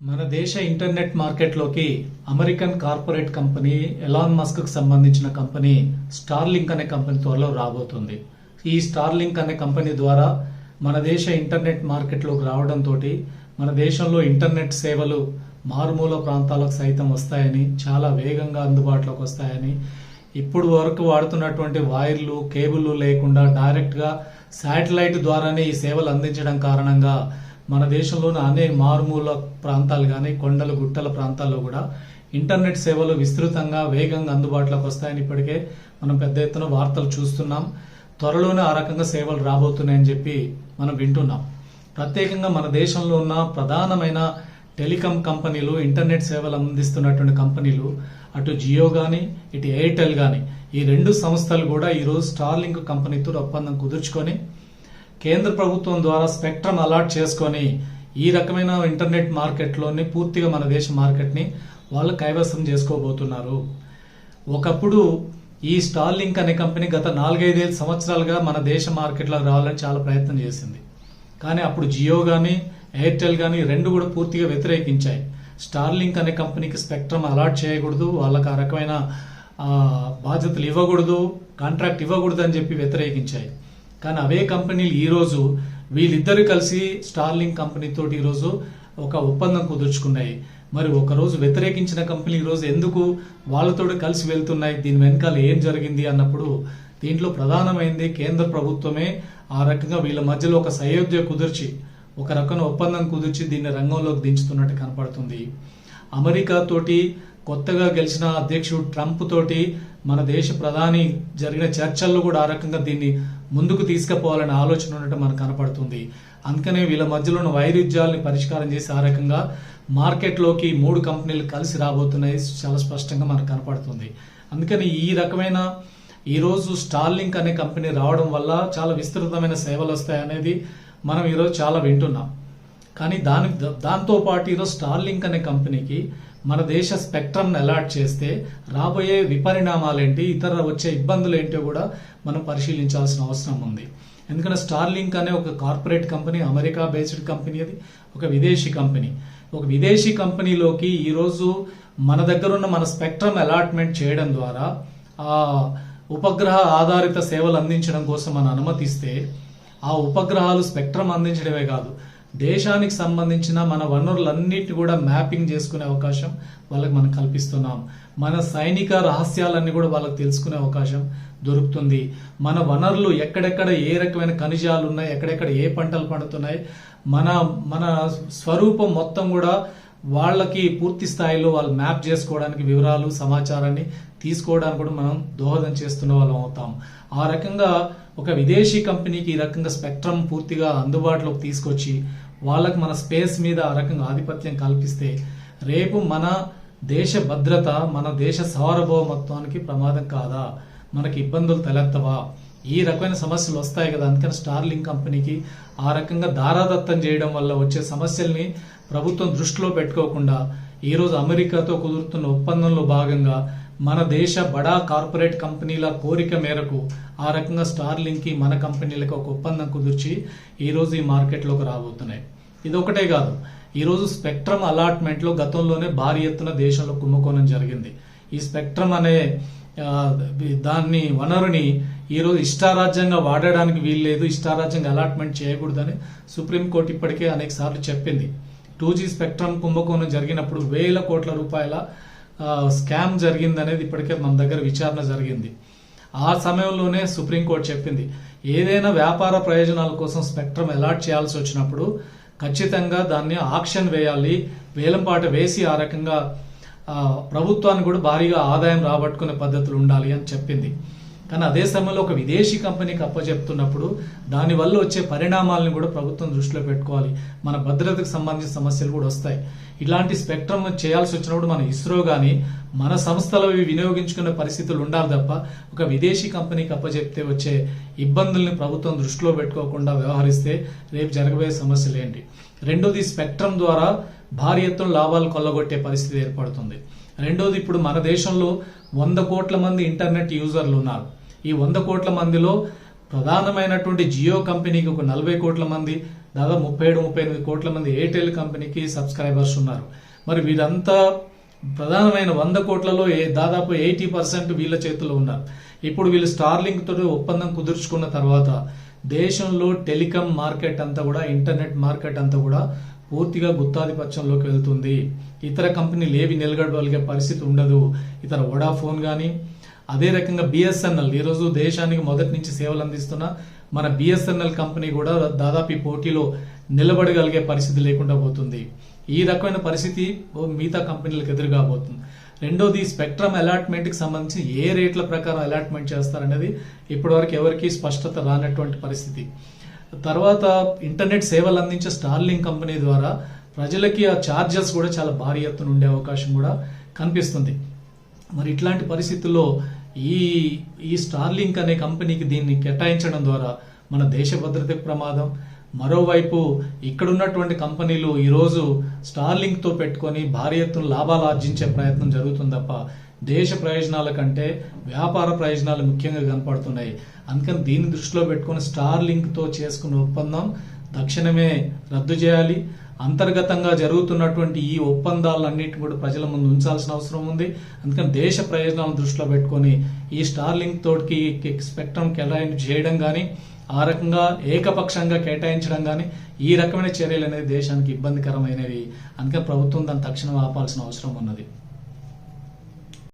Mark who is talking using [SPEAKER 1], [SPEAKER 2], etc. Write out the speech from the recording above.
[SPEAKER 1] మన దేశ ఇంటర్నెట్ మార్కెట్లోకి అమెరికన్ కార్పొరేట్ కంపెనీ ఎలాన్ మస్క్కి సంబంధించిన కంపెనీ స్టార్లింక్ అనే కంపెనీ త్వరలో రాబోతుంది. ఈ స్టార్లింక్ అనే కంపెనీ ద్వారా మన దేశ ఇంటర్నెట్ మార్కెట్లోకి రావడంతో మన దేశంలో ఇంటర్నెట్ సేవలు మారుమూల ప్రాంతాలకు సైతం వస్తాయని చాలా వేగంగా అందుబాటులోకి వస్తాయని ఇప్పుడు వరకు వాడుతున్నటువంటి వైర్లు కేబుల్లు లేకుండా డైరెక్ట్గా శాటిలైట్ ద్వారానే ఈ సేవలు అందించడం కారణంగా మన దేశంలోని అనేక మారుమూల ప్రాంతాలు కానీ కొండలు గుట్టల ప్రాంతాల్లో కూడా ఇంటర్నెట్ సేవలు విస్తృతంగా వేగంగా అందుబాటులోకి వస్తాయని ఇప్పటికే మనం పెద్ద ఎత్తున వార్తలు చూస్తున్నాం. త్వరలోనే ఆ రకంగా సేవలు రాబోతున్నాయని చెప్పి మనం వింటున్నాం. ప్రత్యేకంగా మన దేశంలో ఉన్న ప్రధానమైన టెలికాం కంపెనీలు ఇంటర్నెట్ సేవలు అందిస్తున్నటువంటి కంపెనీలు అటు జియో కానీ ఇటు ఎయిర్టెల్ కానీ ఈ రెండు సంస్థలు కూడా ఈరోజు స్టార్లింక్ కంపెనీతో ఒప్పందం కుదుర్చుకొని కేంద్ర ప్రభుత్వం ద్వారా స్పెక్ట్రమ్ అలాట్ చేసుకొని ఈ రకమైన ఇంటర్నెట్ మార్కెట్లోని పూర్తిగా మన దేశ మార్కెట్ని వాళ్ళు కైవసం చేసుకోబోతున్నారు. ఒకప్పుడు ఈ స్టార్లింక్ అనే కంపెనీ గత నాలుగైదేళ్ళ సంవత్సరాలుగా మన దేశ మార్కెట్లోకి రావాలని చాలా ప్రయత్నం చేసింది. కానీ అప్పుడు జియో కానీ ఎయిర్టెల్ కానీ రెండు కూడా పూర్తిగా వ్యతిరేకించాయి. స్టార్లింక్ అనే కంపెనీకి స్పెక్ట్రమ్ అలాట్ చేయకూడదు వాళ్ళకి ఆ రకమైన బాధ్యతలు ఇవ్వకూడదు కాంట్రాక్ట్ ఇవ్వకూడదు అని చెప్పి వ్యతిరేకించాయి. కానీ అవే కంపెనీలు ఈరోజు వీళ్ళిద్దరు కలిసి స్టార్లింక్ కంపెనీతో ఈరోజు ఒక ఒప్పందం కుదుర్చుకున్నాయి. మరి ఒకరోజు వ్యతిరేకించిన కంపెనీ ఈరోజు ఎందుకు వాళ్ళతో కలిసి వెళ్తున్నాయి? దీని వెనకాల ఏం జరిగింది అన్నప్పుడు దీంట్లో ప్రధానమైంది కేంద్ర ప్రభుత్వమే ఆ రకంగా వీళ్ళ మధ్యలో ఒక సయోధ్య కుదిర్చి ఒక రకమైన ఒప్పందం కుదిర్చి దీన్ని రంగంలోకి దించుతున్నట్టు కనపడుతుంది. అమెరికా తోటి కొత్తగా గెలిచిన అధ్యక్షుడు ట్రంప్ తోటి మన దేశ ప్రధాని జరిగిన చర్చల్లో కూడా ఆ రకంగా దీన్ని ముందుకు తీసుకుపోవాలనే ఆలోచన ఉన్నట్టు మనకు కనపడుతుంది. అందుకనే వీళ్ళ మధ్యలో ఉన్న వైరుధ్యాలని పరిష్కారం చేసి ఆ రకంగా మార్కెట్లోకి మూడు కంపెనీలు కలిసి రాబోతున్నాయి చాలా స్పష్టంగా మనకు కనపడుతుంది. అందుకని ఈ రకమైన ఈరోజు స్టార్లింక్ అనే కంపెనీ రావడం వల్ల చాలా విస్తృతమైన సేవలు వస్తాయి అనేది మనం ఈరోజు చాలా వింటున్నాం. కానీ దాని దాంతో పాటు ఈరోజు స్టార్లింక్ అనే కంపెనీకి మన దేశ స్పెక్ట్రమ్ని అలాట్ చేస్తే రాబోయే విపరిణామాలు ఏంటి ఇతర వచ్చే ఇబ్బందులు ఏంటో కూడా మనం పరిశీలించాల్సిన అవసరం ఉంది. ఎందుకంటే స్టార్లింక్ అనే ఒక corporate company America based company అది ఒక విదేశీ కంపెనీ. ఒక విదేశీ కంపెనీలోకి ఈరోజు మన దగ్గర ఉన్న మన స్పెక్ట్రమ్ అలాట్మెంట్ చేయడం ద్వారా ఉపగ్రహ ఆధారిత సేవలు అందించడం కోసం మనం అనుమతిస్తే ఆ ఉపగ్రహాలు స్పెక్ట్రమ్ అందించడమే కాదు దేశానికి సంబంధించిన మన వనరులన్నిటి కూడా మ్యాపింగ్ చేసుకునే అవకాశం వాళ్ళకి మనం కల్పిస్తున్నాం. మన సైనిక రహస్యాలన్నీ కూడా వాళ్ళకి తెలుసుకునే అవకాశం దొరుకుతుంది. మన వనరులు ఎక్కడెక్కడ ఏ రకమైన ఖనిజాలు ఉన్నాయి ఎక్కడెక్కడ ఏ పంటలు పండుతున్నాయి మన మన స్వరూపం మొత్తం కూడా వాళ్ళకి పూర్తి స్థాయిలో వాళ్ళు మ్యాప్ చేసుకోవడానికి వివరాలు సమాచారాన్ని తీసుకోవడానికి కూడా మనం దోహదం చేస్తున్న వాళ్ళం అవుతాం. ఆ రకంగా ఒక విదేశీ కంపెనీకి ఈ రకంగా స్పెక్ట్రమ్ పూర్తిగా అందుబాటులోకి తీసుకొచ్చి వాళ్ళకి మన స్పేస్ మీద ఆ రకంగా ఆధిపత్యం కల్పిస్తే రేపు మన దేశ భద్రత మన దేశ సార్వభౌమత్వానికి ప్రమాదం కాదా? మనకి ఇబ్బందులు తలెత్తవా? ఈ రకమైన సమస్యలు వస్తాయి కదా. అందుకని స్టార్లింగ్ కంపెనీకి ఆ రకంగా దారాదత్తం చేయడం వల్ల వచ్చే సమస్యల్ని ప్రభుత్వం దృష్టిలో పెట్టుకోకుండా ఈరోజు అమెరికాతో కుదురుతున్న ఒప్పందంలో భాగంగా మన దేశ బడా కార్పొరేట్ కంపెనీల కోరిక మేరకు ఆ రకంగా స్టార్లింక్కి మన కంపెనీలకు ఒక ఒప్పందం కుదిర్చి ఈరోజు ఈ మార్కెట్లోకి రాబోతున్నాయి. ఇది ఒకటే కాదు ఈరోజు స్పెక్ట్రమ్ అలాట్మెంట్లో గతంలోనే భారీ ఎత్తున దేశంలో కుంభకోణం జరిగింది. ఈ స్పెక్ట్రమ్ అనే దాన్ని వనరుని ఈరోజు ఇష్టారాజ్యంగా వాడడానికి వీల్లేదు ఇష్టారాజ్యంగా అలాట్మెంట్ చేయకూడదని సుప్రీంకోర్టు ఇప్పటికే అనేక సార్లు చెప్పింది. టూ జీ స్పెక్ట్రమ్ కుంభకోణం జరిగినప్పుడు వేల కోట్ల రూపాయల స్కామ్ జరిగింది అనేది ఇప్పటికే మన దగ్గర విచారణ జరిగింది. ఆ సమయంలోనే సుప్రీంకోర్టు చెప్పింది ఏదైనా వ్యాపార ప్రయోజనాల కోసం స్పెక్ట్రమ్ అలాట్ చేయాల్సి వచ్చినప్పుడు ఖచ్చితంగా దాన్ని ఆక్షన్ వేయాలి వేలంపాట వేసి ఆ రకంగా ప్రభుత్వాన్ని ప్రభుత్వానికి కూడా భారీగా ఆదాయం రాబట్టుకునే పద్ధతులు ఉండాలి అని చెప్పింది. కానీ అదే సమయంలో ఒక విదేశీ కంపెనీకి అప్పచెప్తున్నప్పుడు దానివల్ల వచ్చే పరిణామాలను కూడా ప్రభుత్వం దృష్టిలో పెట్టుకోవాలి. మన భద్రతకు సంబంధించిన సమస్యలు కూడా వస్తాయి. ఇలాంటి స్పెక్ట్రమ్ చేయాల్సి వచ్చినప్పుడు మన ఇస్రో కానీ మన సంస్థలు ఇవి వినియోగించుకునే పరిస్థితులు ఉండాలి తప్ప ఒక విదేశీ కంపెనీకి అప్పచెప్తే వచ్చే ఇబ్బందుల్ని ప్రభుత్వం దృష్టిలో పెట్టుకోకుండా వ్యవహరిస్తే రేపు జరగబోయే సమస్యలు ఏంటి? రెండోది స్పెక్ట్రమ్ ద్వారా భారీ ఎత్తున లాభాలు కొల్లగొట్టే పరిస్థితి ఏర్పడుతుంది. రెండోది ఇప్పుడు మన దేశంలో వంద కోట్ల మంది ఇంటర్నెట్ యూజర్లు ఉన్నారు. ఈ వంద కోట్ల మందిలో ప్రధానమైనటువంటి జియో కంపెనీకి ఒక నలభై కోట్ల మంది దాదాపు ముప్పై ఏడు ముప్పై ఎనిమిది కోట్ల మంది ఎయిర్టెల్ కంపెనీకి సబ్స్క్రైబర్స్ ఉన్నారు. మరి వీరంతా ప్రధానమైన వంద కోట్లలో ఏ- దాదాపు ఎయిటీ పర్సెంట్ వీళ్ళ చేతుల్లో ఉన్నారు. ఇప్పుడు వీళ్ళు స్టార్లింక్ తోటి ఒప్పందం కుదుర్చుకున్న తర్వాత దేశంలో టెలికాం మార్కెట్ అంతా కూడా ఇంటర్నెట్ మార్కెట్ అంతా కూడా పూర్తిగా గుత్తాధిపత్యంలోకి వెళ్తుంది. ఇతర కంపెనీలు ఏవి నిలగడగలిగే పరిస్థితి ఉండదు. ఇతర వడాఫోన్ కానీ అదే రకంగా బిఎస్ఎన్ఎల్ ఈరోజు దేశానికి మొదటి నుంచి సేవలు అందిస్తున్న మన బిఎస్ఎన్ఎల్ కంపెనీ కూడా దాదాపు ఈ పోటీలో నిలబడగలిగే పరిస్థితి లేకుండా పోతుంది. ఈ రకమైన పరిస్థితి మిగతా కంపెనీలకు ఎదురుగా పోతుంది. రెండోది స్పెక్ట్రమ్ అలాట్మెంట్కి సంబంధించి ఏ రేట్ల ప్రకారం అలాట్మెంట్ చేస్తారనేది ఇప్పటివరకు ఎవరికి స్పష్టత రానటువంటి పరిస్థితి. తర్వాత ఇంటర్నెట్ సేవలు అందించే స్టార్లింగ్ కంపెనీ ద్వారా ప్రజలకి ఆ ఛార్జెస్ కూడా చాలా భారీ ఎత్తున ఉండే అవకాశం కూడా కనిపిస్తుంది. మరి ఇట్లాంటి పరిస్థితుల్లో ఈ ఈ స్టార్లింక్ అనే కంపెనీకి దీన్ని కేటాయించడం ద్వారా మన దేశ భద్రతకు ప్రమాదం. మరోవైపు ఇక్కడ ఉన్నటువంటి కంపెనీలు ఈరోజు స్టార్లింక్తో పెట్టుకొని భారీ ఎత్తున లాభాలు ఆర్జించే ప్రయత్నం జరుగుతుంది తప్ప దేశ ప్రయోజనాల కంటే వ్యాపార ప్రయోజనాలు ముఖ్యంగా కనపడుతున్నాయి. అందుకని దీన్ని దృష్టిలో పెట్టుకొని స్టార్లింక్తో చేసుకున్న ఒప్పందం తక్షణమే రద్దు చేయాలి. అంతర్గతంగా జరుగుతున్నటువంటి ఈ ఒప్పందాలన్నింటిని కూడా ప్రజల ముందు ఉంచాల్సిన అవసరం ఉంది. అందుకని దేశ ప్రయోజనాలను దృష్టిలో పెట్టుకొని ఈ స్టార్లింక్ తోటికి స్పెక్ట్రమ్ కేటాయింపు చేయడం కానీ ఆ రకంగా ఏకపక్షంగా కేటాయించడం కానీ ఈ రకమైన చర్యలు అనేది దేశానికి ఇబ్బందికరమైనవి. అందుకని ప్రభుత్వం దాన్ని తక్షణం ఆపాల్సిన అవసరం ఉన్నది.